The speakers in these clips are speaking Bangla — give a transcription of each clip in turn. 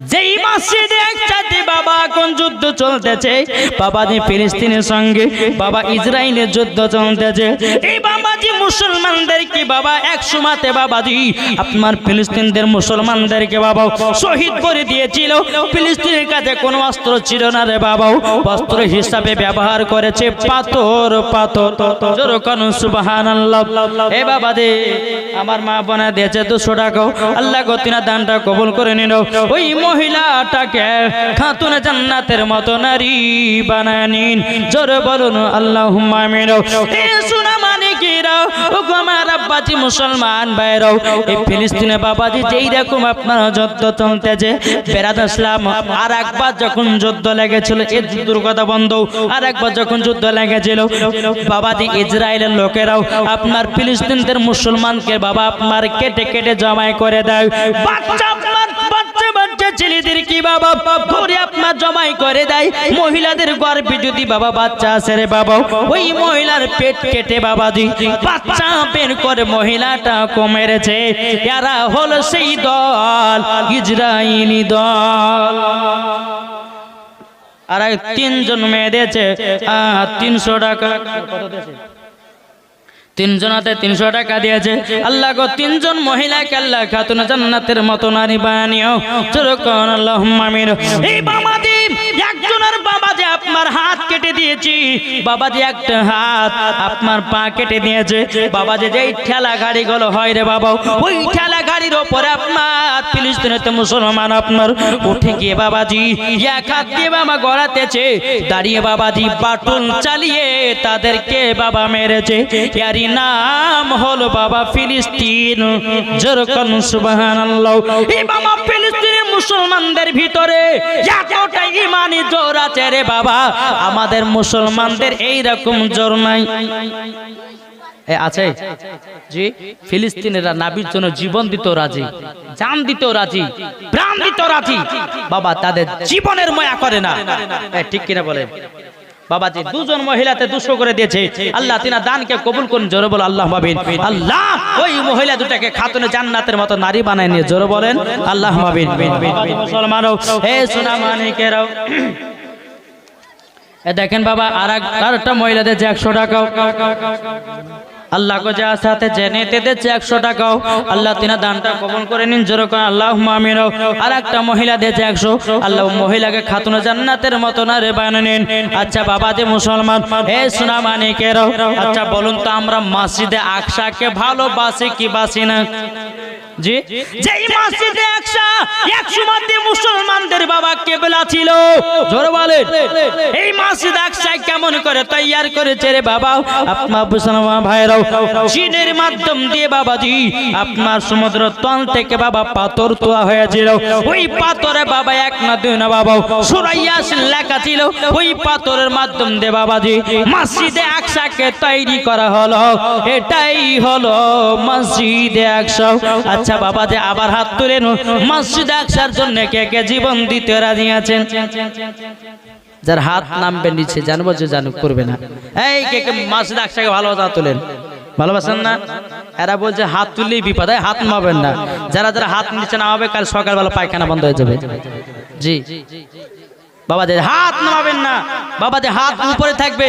যেই মসজিদে একসাথে বাবা কোন যুদ্ধ চলতেছে? বাবাজি ফিলিস্তিনের সঙ্গে, বাবা ইসরায়েলের যুদ্ধ চলতেছে। এই বাবাজি মুসলমানদেরকে বাবা? এক সময়তে বাবাজি আপনার ফিলিস্তিনদের মুসলমানদেরকে বাবা শহীদ করে দিয়েছিল। ফিলিস্তিনের কাছে কোনো অস্ত্র ছিল না রে বাবাও অস্ত্র হিসাবে ব্যবহার করেছে পাথর পাথর। যেরকম সুবহানাল্লাহ। এ বাবা দে আমার মা বোনা দিয়েছে দুশো টাকা। আল্লাহ গতিনা দানটা কবুল করে নিল। ওই মহিলাটাকে খাতুন জান্নাতের মতো নারী বানায় নিন জোরে বলুন আল্লাহ আমিন এ সোনা মানিকেরাও ও গো আমার আব্বাজি মুসলমান ভাইরাও এই রকম আপনার আর একবার যখন যুদ্ধ লেগেছিল বন্ধ। যখন যুদ্ধ লেগেছিল লোকেরাও আপনার ফিলিস্তিনদের মুসলমানকে বাবা আপনার কেটে কেটে জমাই করে দেয়। ছেলেদের কি বাবা? ঘরে আপনার জমাই করে দেয়। মহিলাদের গর্ভে যদি বাবা বাচ্চা আছে রে বাবা, ওই মহিলার পেট কেটে বাবা দি। বাচ্চা বের করে মহিলাটা কমেরেছে এরা হলো সেই দল ইসরায়েলি দল। আর তিনজন মেয়ে দিয়েছে তিনশো টাকা। কত দিয়েছে? তিনজনাতে তিনশো টাকা দিয়েছে। আল্লাহ গো, তিনজন মহিলাকে আল্লাহ খাতুন জান্নাতের মতো নারী বানিও যেরকম আল্লাহ মামির এই বাবাজি একজনের বাবাজি আপনার হাত কেটে দিয়েছি বাবাজি একটা হাত আপনার পা কেটে দিয়েছে বাবাজি যেই ঠেলা গাড়ি গুলো হয় রে বাবা, ওই ঠেলা গাড়ির ওপরে আপনার ফিলিস্তিনেতে মুসলমান আপনার উঠে গিয়ে বাবাজি, এক হাত দিয়ে বাবা গড়াতেছে, দাঁড়িয়ে বাবাজি, বাটুল চালিয়ে তাদেরকে বাবা মেরেছে। নাম হলো বাবা ফিলিস্তিন। যেরকম সুবহানাল্লাহ। মুসলমানদের ভিতরে এতটা ইমানি জোর আছে রে বাবা। আমাদের মুসলমানদের এই রকম জোর নাই। আছে? জি? ফিলিস্তিনেরা নাবির জন্য জীবন দিত রাজি, জান দিত রাজি, প্রাণ দিত রাজি। বাবা, তাদের জীবনের ময়া করে না। ঠিক কিনা বলে বাবাজি, দুজন মহিলাতে দুশো করে দিয়েছে। আল্লাহ তিনা দানকে কবুল করুন, জোরে বলো, আল্লাহ মাবিন আল্লাহ, ওই মহিলা দুটাকে খাতুনে জান্নাতের মতো নারী বানায় নিয়ে, জোরে বলেন, আল্লাহ মুসলমান মুসলমানও, হে সোনা দেখেন বাবা আর একটা আরেকটা যে একশো টাকা। আল্লাহ যা সাথে জেনে তেতেছে একশো টাকাও আল্লাহ তিনা দানটা কবল করে নিন যেরকম আল্লাহ মামিনও আর একটা মহিলা দিয়েছে একশো, আল্লাহ মহিলাকে খাতুন জান্নাতের মতো না রে বানিয়ে নিন। আচ্ছা বাবা যে মুসলমান হে সোনা মানিকেরও আচ্ছা বলুন তো আমরা মসজিদে আকশাকে ভালোবাসি কি বাসি না? জি? যেই মসজিদে একশা মুসলমানদের বাবা কেবলা ছিল। জোরে বলেন। এই মসজিদ একশায় কেমন করে তৈয়ার করেছে রে বাবা? আপনার মুসলমান ভাইরাও চীনের মাধ্যম দিয়ে বাবাজি আপনার সমুদ্র তল থেকে বাবা পাথর তোলা হয়েছিল। ওই পাথরে বাবা এক না দুই না বাবা সুরাইয়াস লেখা ছিল। ওই পাথরের মাধ্যম দিয়ে বাবাজি মসজিদে একশাকে তৈরি করা হলো। এটাই হলো মসজিদে একশো আচ্ছা বাবা যে আবার হাত তুলেন মসজিদ একসার জন্য কে কে জীবন দিতে রাজি আছেন? যার হাত নামবে নিচে, জানব যে জানুক, করবে না। এই কে কে মসজিদ একসাকে ভালোবাসা তুলেন। ভালোবাসেন না? এরা বলছে হাত তুললেই বিপদ হাত নামাবেন না। যারা যারা হাত নিচে নামাবে, কাল সকালবেলা পায়খানা বন্ধ হয়ে যাবে। জি। বাবাদের হাত নামাবেন না। বাবাদের হাত উপরে থাকবে।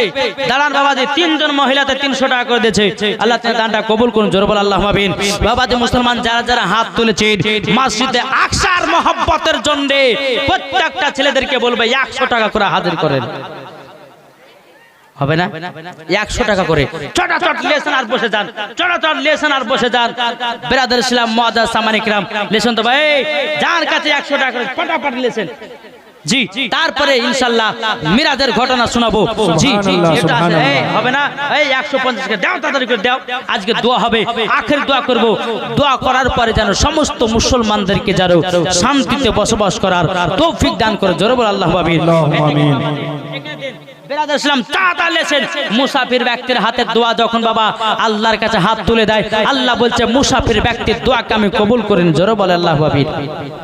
দাঁড়ান বাবাদের তিনজন মহিলাতে তিনশো টাকা করে দিয়েছে। আল্লাহ দানটা কবুল করুন, জোর আল্লাহ মাবিন বাবাদের মুসলমান যারা যারা হাত তুলেছে মসজিদে আকসার মহব্বতের জন্য প্রত্যেকটা ছেলেদেরকে বলবে, একশো টাকা করে হাজির করেন। হবে না? একশো টাকা করে। চটাচট লেসন আর বসে যান। চটাচট লেসন আর বসে যান। বেরাদার ইসলাম, মহাদার সামানিকরাম লেসন তো ভাই, যার কাছে একশো টাকা করে ফটাফট লেসেন। জি তারপরে ইনশাল্লাহ মিরাজের ঘটনা শোনাবো। জি জি এটা হবে না? এই একশো পঞ্চাশ করে দাও তাড়াতাড়ি করে দাও। আজকে দোয়া হবে। আখের দোয়া করব। দোয়া করার পরে যেন সমস্ত মুসলমানদেরকে যেন শান্তিতে বসবাস করার তৌফিক দান করে। জোরে আল্লাহ আমিন আমিন। বেরাদ ইসলাম তাড়াতাড়ি লেছেন মুসাফির ব্যক্তির হাতের দোয়া যখন বাবা আল্লাহর কাছে হাত তুলে দেয় আল্লাহ বলছে মুসাফির ব্যক্তির দোয়াকে আমি কবুল করেন। জোরে বলে আল্লাহ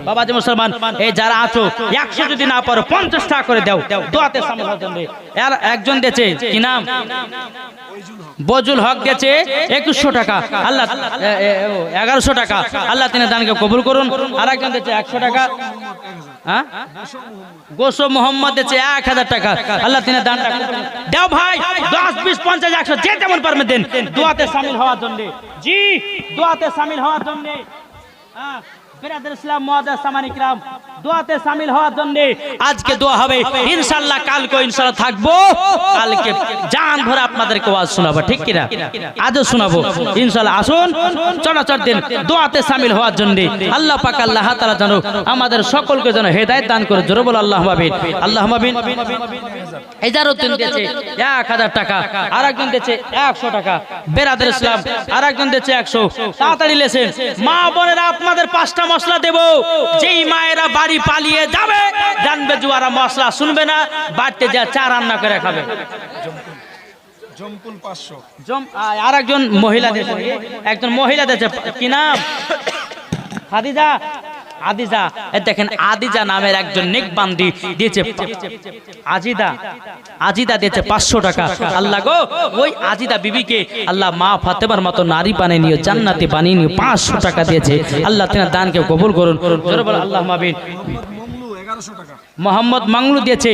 বাবা যে মুসলমান এই যারা আছো একশো যদি না পারো, পঞ্চাশ টাকা করে দাও, দোয়াতে একজন দিয়েছে, কি নাম? বজুল হক গেছে একুশশো টাকা। আল্লাহ এগারোশো টাকা। আল্লাহ তিনি দানকে কবুল করুন। আর একজন দিচ্ছে একশো টাকা। হ্যাঁ? গোসো মোহাম্মদ এক হাজার টাকা। আল্লাহ তিনি। দাও ভাই, দশ পঞ্চাশ, একশো যেমন পারবে দেন। সামিল হওয়ার জন্য। আমাদের সকলকে যেন হেদায়েত দান করে জোরে বল আল্লাহ আল্লাহ মাবিন এজারুদ্দিন দিয়েছে এক হাজার টাকা আর একজন দিয়েছে একশো টাকা। বেরাদের ইসলাম আর একজন দিয়েছে একশো। তাড়াতাড়ি লেছেন। মা বোনেরা আপনাদের পাঁচটা মশলা দেব। যেই মায়েরা বাড়ি পালিয়ে যাবে জানবে জুয়ারা মশলা শুনবে না বাড়িতে যা চা রান্না করে খাবে। আর একজন মহিলা দেশে। একজন মহিলা দেশে কি নাম? হাদিজা আদিজা দেখেন আদিজা নামের একজন নেকবান্দি দিয়েছে আজিদা আজিদা দিয়েছে পাঁচশো টাকা। আল্লাহ গো, ওই আজিদা বিবিকে আল্লাহ মা ফাতেমার মতো নারী বানিয়ে নিয়ে জান্নাতে বানিয়ে নিয়ে পাঁচশো টাকা দিয়েছে। আল্লাহ তেনার দানকে কবুল করুন। আল্লাহ মাবিন এগারোশো টাকা। মোহাম্মদ মাংলু দিয়েছে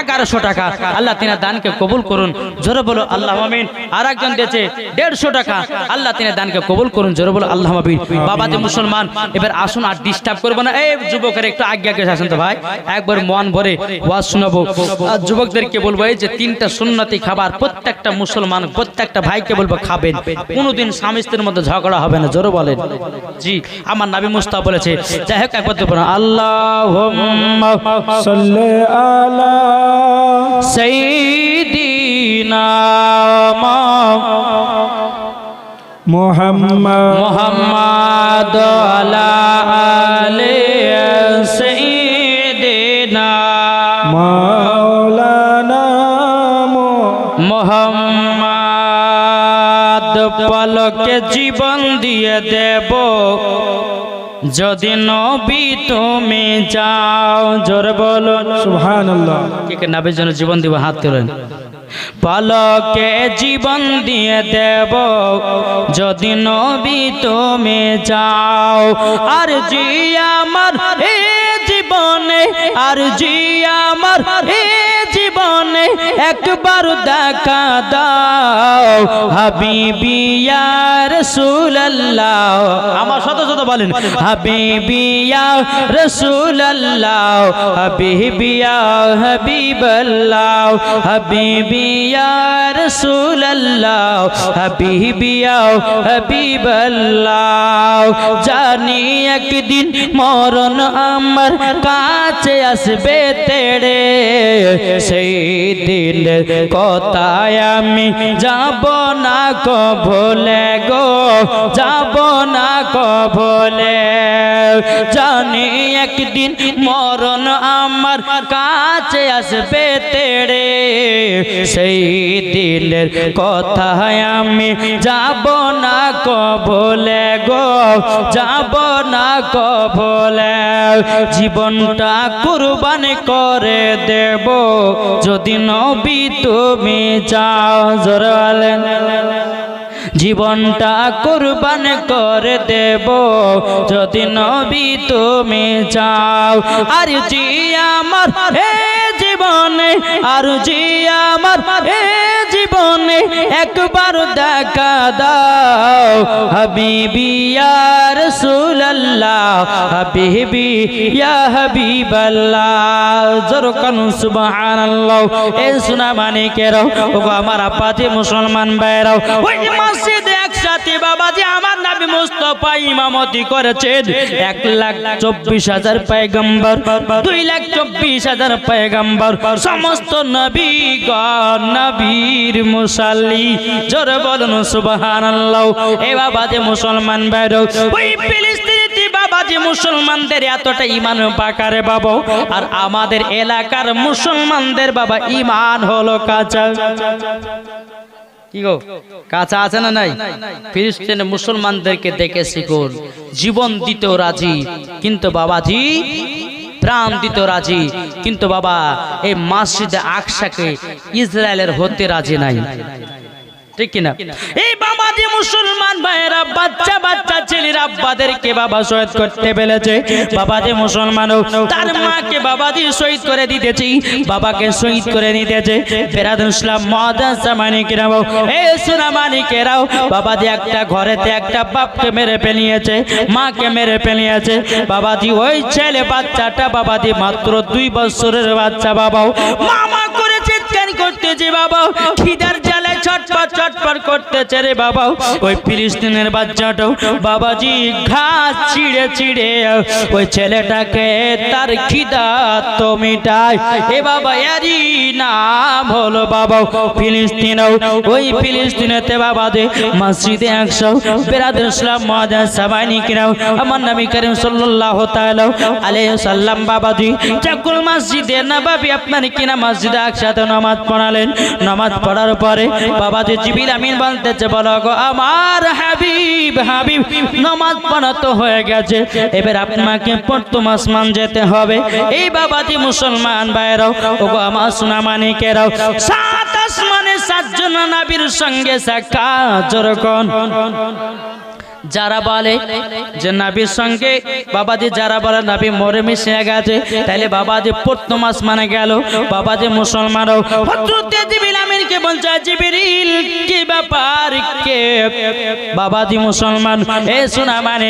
এগারোশো টাকা। আল্লাহ তিনার দানকে কবুল করুন। জোরে বলো, আল্লাহ মামিন আর একজন দিয়েছে দেড়শো টাকা। আল্লাহ তিনার দানকে কবুল করুন। জোরে বলো, আল্লাহ মামিন বাবা যে মুসলমান, এবার আসুন আর ডিস্টার্ব করব না। এই যুবকের একটু আজ্ঞা কে আসেন তো ভাই। একবার মন ভরে ওয়াজ শোনাবো। আর যুবকদেরকে বলব, এই যে তিনটা সুন্নতি খাবার প্রত্যেকটা মুসলমান, প্রত্যেকটা ভাইকে বলব, খাবেন। কোনোদিন স্বামী স্ত্রীর মধ্যে ঝগড়া হবে না। জোরে বলেন। জি, আমার নাবি মুস্তা বলেছে, যাই হোক, একবার দেবো না আল্লাহ सल्ले आला। सईदीना मोहम्मद। मोहम्मद अला आले सईदीना मौलाना मोहम्मद के जीवन दिए देबो। যদি নবী তুমি যাও জোর বলো। সুবহানাল্লাহ। কে কে নাবির জন্য জীবন দিব হাত তোলেন। পলকে জীবন দিয়ে দেব যদি নবী তুমি যাও আর জি আমার এ জীবনে আর জি আমার এ একবার দেখা দাও, হাবিবি ইয়া রাসূলুল্লাহ। আমার শত শত বলেন, হাবিবি ইয়া রাসূলুল্লাহ, হাবিবি ইয়া হাবিবাল্লাহ, হাবিবি ইয়া রাসূলুল্লাহ, হাবিবি ইয়া হাবিবাল্লাহ। জানি একদিন মরণ আমার কাছে আসবে তেড়ে, সেই দিনের কথায় আমি যাব না কো ভোলে গো? যাব না কো ভোলে। জানি একদিন মরণ আমার কাছে আসবে তেড়ে। সেই দিনের কথায় আমি যাব না কো ভোলে গো? যাব না কো ভোলে। জীবনটা কুরবান করে দেব। যদি নবী, তুমি যাও জোরালেন জীবনটা কুরবান করে দেব, যদি নবী, তুমি চাও আর জি আমার হে জীবনে, আর জি আমার হে জীবনে একবার দেখা দাও। হাবিবি সুল্লাহ হবিবি হবিবাল্লাহ। জোর কানু জরকান সুবহানাল্লাহ। এ সোনা মানিকেরাও ও আমার আপাতি মুসলমান বাইরাও ওই মসজিদে একসাথে বাবাজি আমার নবী মুস্তাফা ইমামতি করেছেন। এক লাখ চব্বিশ হাজার পয়গম্বর, দুই লাখ চব্বিশ হাজার পয়গম্বর। সমস্ত নবী গণ নবীর মুসাল্লি, জোরে বলুন সুবহানাল্লাহ। এ বাবাজি মুসলমান ভাইরাও ওই ফিলিস্তিনিতে বাবাজি মুসলমানদের এতটা ইমান পাকারে বাবা। আর আমাদের এলাকার মুসলমানদের বাবা ইমান হলো কাঁচা। কি কাঁচা আছে না নাই? ফিলিস্তিনে মুসলমানদেরকে দেখে শিখুন। জীবন দিতেও রাজি, কিন্তু বাবাজি, প্রাণ দিতে রাজি, কিন্তু বাবা, এই মসজিদে আকশাকে ইসরায়েলের হতে রাজি নাই। ঠিক কিনা? এই বাবা যে মুসলমান ভাইয়েরা, বাচ্চা বাচ্চা ছেলের আব্বাদেরকে বাবা শহীদ করতে পেরেছে। বাবা যে মুসলমান তার মাকে বাবা দিয়ে শহীদ করে দিতেছি, বাবাকে শহীদ করে নিতেছে ফেরাদুল ইসলাম মহাদাসা মানিকেরাও, এ সোনা মানিকেরাও বাবা যে একটা ঘরেতে একটা বাপকে মেরে ফেলিয়েছে, মাকে মেরে ফেলিয়েছে। বাবাজি ওই ছেলে বাচ্চাটা, বাবাজি মাত্র দুই বছরের বাচ্চা বাবাও। মামা করে চিৎকার করতেছে বাবা খিদার জ্বালায় ছটপট ছটপট করতেছে রে বাবা। ওই ফিলিস্তিনের বাচ্চাটাও বাবাজি ঘাস ছিঁড়ে ছিঁড়ে, ওই ছেলেটাকে তার খিদা তো মিটায়। এ বাবা, এরই নাম হলো বাবা ফিলিস্তিনও ওই ফিলিস্তিনেতে বাবা যে মসজিদে একশো বেরাদুল ইসলাম মহাজা সাবানি কিরাও আমার নবী করিম সাল্লাল্লাহু তাআলা আলাইহি সাল্লাম বাবাজি চাকুল মসজিদে নববী আপনার কিনা মসজিদে একসাথে নামাজ পড়ালেন। নামাজ পড়ার পরে বাবাজি জিবিল আমিন বলতেছে, বলো গো, আমার হাবিব হাবিব, নামাজ পড়া তো হয়ে গেছে। এবার আপনাকে প্রথম আসমান যেতে হবে। এই বাবাজি মুসলমান ভাইরাও ও গো আমার সোনা মানিকেরাও, সাত আসমানে সাতজন নবীর সঙ্গে সাক্ষাৎ যেরকম যারা বলে যে নাবির সঙ্গে বাবাজি যারা বলে নাবি মরে মিশে গেছে, তাইলে বাবাজি প্রথম আসমানে গেল। বাবাজি মুসলমানও বলছে কি বাবাজি মুসলমান, এ শোনা মানে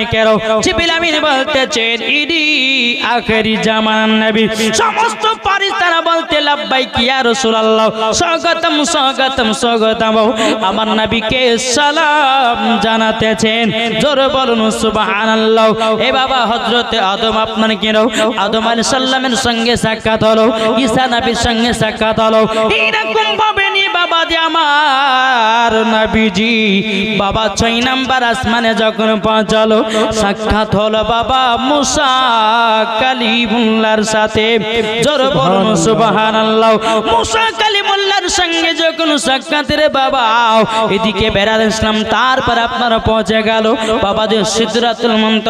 আমার নবীকে সালাম জানাতেছেন। জোরে বলুন সুবহানাল্লাহ। এ বাবা হযরতে আদম আপনার কেন আদম আলাইহিস সালামের সঙ্গে সাক্ষাৎ হলো ঈসা নবীর সঙ্গে সাক্ষাৎ হলো। এরকম ভাবে নি বাবা যে আমার নবীজি বাবা ছয় নাম্বার আসমানে যখন পৌঁছালো সাক্ষাৎ হলো বাবা মুসা কালিমুল্লাহর সাথে। জোরে বলুন সুবহানাল্লাহ। মুসা কালিমুল্লাহর সঙ্গে যখন সাক্ষাৎ রে বাবা, এদিকে বেড়াল ইসলাম তারপর আপনারা পৌঁছে গেল। বাবা যে সিদ্ধরাতুল মন্ত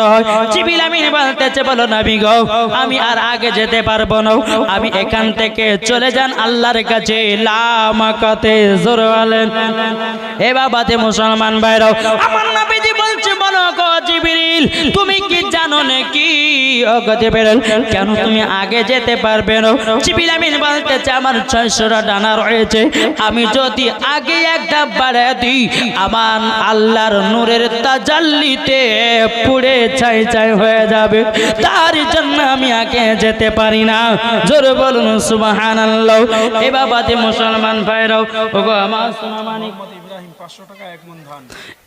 জিবিল আমিন বলতেছে, বলো নবী গো, আমি আর আগে যেতে পারব না। আমি এখান থেকে চলে যান আল্লাহর কাছে। লামাকাতে জোর বলেন এ বাবাতে মুসলমান ভাইরাও, আমার গো জিবরিল, তুমি কি জানো নাকি? কেন তুমি আগে যেতে পারবে না? বলতেছে, আমার ছয়শোটা ডানা রয়েছে। আমি যদি আগে একটা বাড়ে দিই, আমার আল্লাহর নূরের তাজাল্লিতে পুড়ে ছাই ছাই হয়ে যাবে। তার জন্য আমি আগে যেতে পারি না। জোরে বলুন, সুবহানাল্লাহ। এ বাবাতে মুসলমান ভাইরাও, ওগো আমার সোনা মানিক। ইব্রাহিম পাঁচশো টাকা এক মন ধান।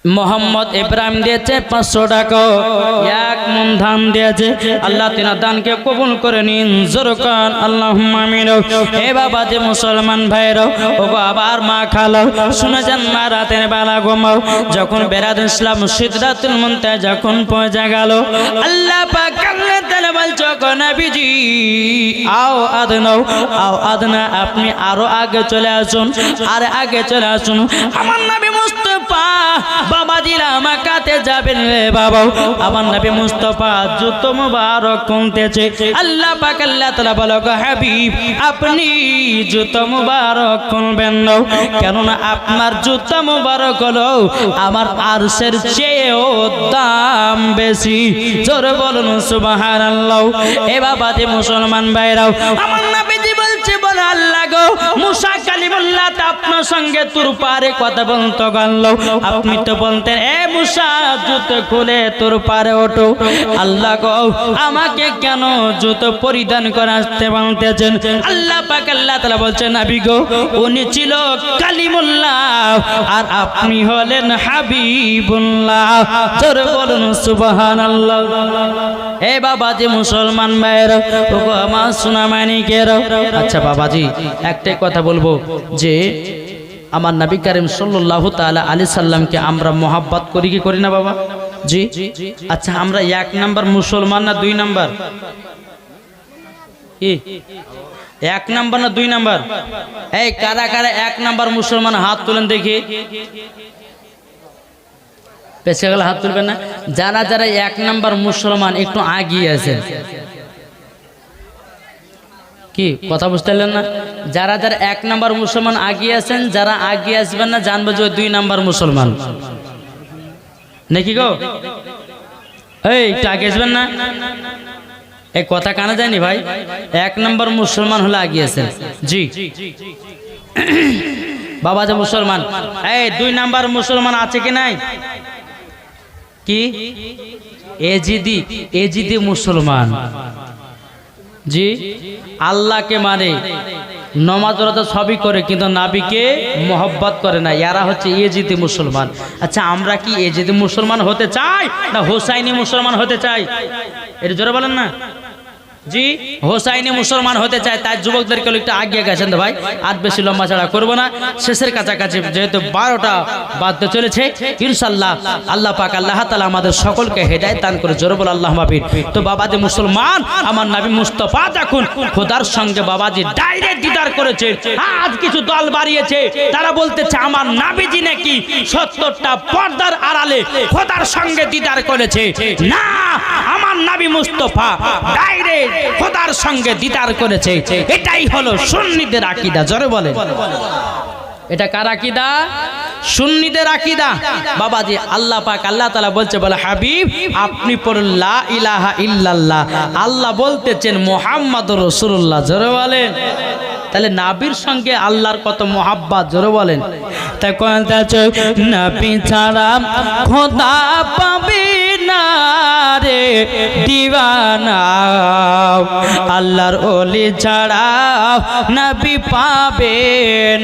মোহাম্মদ ইব্রাহিম দিয়েছে পাঁচশো টাকা। এক মন ধান দিয়েছে। আল্লাহ তিনা দানকে কবুল করে নিন। জোরকান আল্লাহ মামিন এ বাবা যে মুসলমান ভাইরও ও আবার মা খালো শুনে যান মা রাতের বেলা ঘুমাও। যখন বেরাদ ইসলাম সিদ্ধাতুল মন্তে যখন পৌঁছে গেল, আল্লাহ পাক আও আদনাও, আও আদনা, আপনি আরও আগে চলে আসুন, আর আগে চলে আসুন। আমার নবী মুস্তফা, বাবা দিলা মাকাতে যাবেন রে বাবা। আমার নবী মুস্তফা জুতো মুবারক কুনতেছে আল্লাহ পাক, আল্লাহ তাআলা বলো হাবিব, আপনি জুতো মুবারক কুনবেন না। কেননা আপনার জুতো মুবারক হলো আমার আরশের চেয়েও দাম বেশি। জোরে বলুন, সুবহানাল্লাহ। এ বাবা যে মুসলমান ভাইরাও, আমার বলে আল্লাহ মুসা কালিমুল্লাহ আপনার সঙ্গে তোর পারে কথা বলতো গেল আপনি তো বলতেন, এ মুসা জুতো খুলে তোর পারে ওঠো। আল্লাহ গো, আমাকে কেন জুতো পরিধান করে আসতে বলতেছেন? আল্লাহ পাক আল্লাহ তাআলা বলছেন, নাবি গো, উনি ছিল কালিমুল্লাহ, আর আপনি হলেন হাবিবুল্লাহ। জোরে বলুন, সুবহানাল্লাহ। এ বাবাজি মুসলমান ভাইয়ের ওগো, আমার সোনা মানিকের আচ্ছা বাবাজি একটাই কথা বলব যে, আমার নবী করিম সাল্লাল্লাহু তাআলা আলী সাল্লামকে আমরা মোহাব্বত করি কি করি না বাবা? জি? আচ্ছা আমরা এক নাম্বার মুসলমান না দুই নাম্বার? কি এক নাম্বার না দুই নাম্বার? এই, কারা কারা এক নাম্বার মুসলমান হাত তুলেন দেখি। পেছে গেলে হাত তুলবেন না? যারা যারা এক নাম্বার মুসলমান একটু আগিয়ে আছেন। কি, কথা বুঝতে পারলেন না? যারা যারা এক নাম্বার মুসলমান আগিয়ে আছেন, যারা আগিয়ে আসবেন না, জানব যে দুই নাম্বার মুসলমান। নাকি গো? এই, একটু আগে আসবেন না? এই কথা কানা যায়নি ভাই? এক নম্বর মুসলমান হলে আগিয়েছেন জি। বাবা যে মুসলমান। এই, দুই নাম্বার মুসলমান আছে কি নাই? কি? এজিদি এজিদি মুসলমান। জি। আল্লাহকে মানে। নমাজ তো সবই করে, কিন্তু নাবিকে মোহব্বত করে না। এরা হচ্ছে এজিদি মুসলমান। আচ্ছা আমরা কি এজিদি মুসলমান হতে চাই না হোসাইনি মুসলমান হতে চাই? এটা জোরে বলেন না। জি? হোসাইনি মুসলমান হতে চায় তাই যুবকদেরকে একটু আগিয়ে গেছেন ভাই। আর বেশি লম্বা ছাড়া করব না। শেষের কাছাকাছি যেহেতু বারোটা বাদতে চলেছে ইনশাল্লাহ আল্লাহ পাক আল্লাহ তালা আমাদের সকলকে হেদায় দান করে জোর বল আল্লাহ মাবির তো বাবাজি মুসলমান, আমার নাবি মুস্তফা দেখুন, খোদার সঙ্গে বাবাজি ডাইরেক্ট দিদার করেছে, আজ কিছু দল বাড়িয়েছে, তারা বলতেছে, আমার নাবিজি নাকি সত্তরটা পর্দার আড়ালে খোদার সঙ্গে দিদার করেছে। না, আমার নাবি মুস্তফা ডাইরেক্ট খোদার সঙ্গে দিদার করেছে। এটাই হলো সুন্নিদের আকিদা। জোরে বলে এটা কার আকিদা? সুন্নিদের আকিদা। বাবা বাবাজি, আল্লাহ পাক, আল্লাহ তাআলা বলছে, বলে, হাবিব, আপনি পড়ুন লা ইলাহা ইল্লাল্লাহ। আল্লাহ বলতেছেন মুহাম্মাদুর রাসূলুল্লাহ। জোরে বলেন। তাহলে নাবির সঙ্গে আল্লাহর কত মোহাব্বত? জোরে বলেন। তাই কথা নাবি ছাড়া খোদা পাবে। রে দিওয়ানা। আল্লাহর ওলি ছাড়া নবী পাবে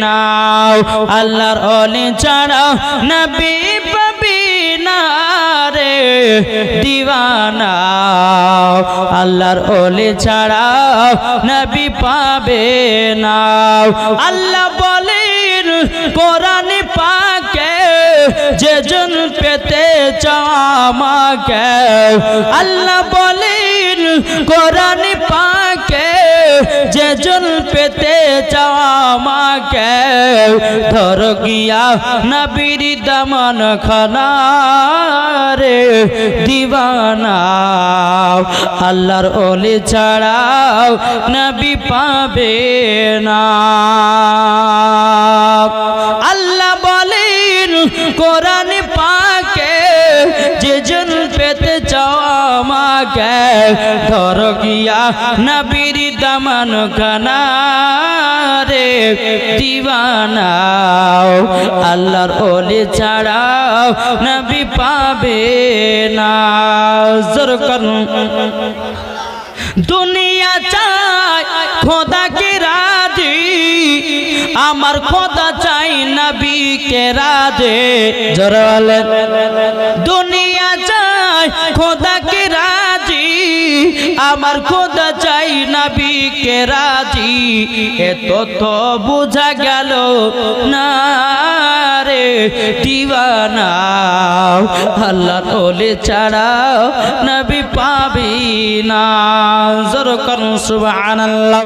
না। আল্লাহর ওলি ছাড়া নবী পাবে না রে দিওয়ানা। আল্লাহর ওলি ছাড়া নবী পাবে না। আল্লাহ বলেন, কোরআন পাকে যেজন পেতে চামাকে, আল্লাহ বলেন, কোরআন পাকে, যেজন পেতে চামাকে, ধর গিয়া নবীর দমন খানা রে দিবানা। আল্লাহর ওলি ছাড়াও নবী পাবে না। কোরআন পাকে যেজন পেতে চাও আমাকে, ধর গিয়া নবীর দমন খানা রে দিবানাও আল্লাহর ওলি ছাড়াও নবী পাবে না। জোর করুন। দুনিয়া চাই খোদাকে রাজি আমার খোদা চাই নবী কে রাজে। জোরে দুনিয়া চাই খোদাকে রাজি। আমার খোদা চাই নবী কে রাজি। এ তথ্য বুঝা গেল না রে দিওয়ানা। আল্লাহ তোলে ছাড়াও নবী পাবি না। জোর করুন সুবহানাল্লাহ।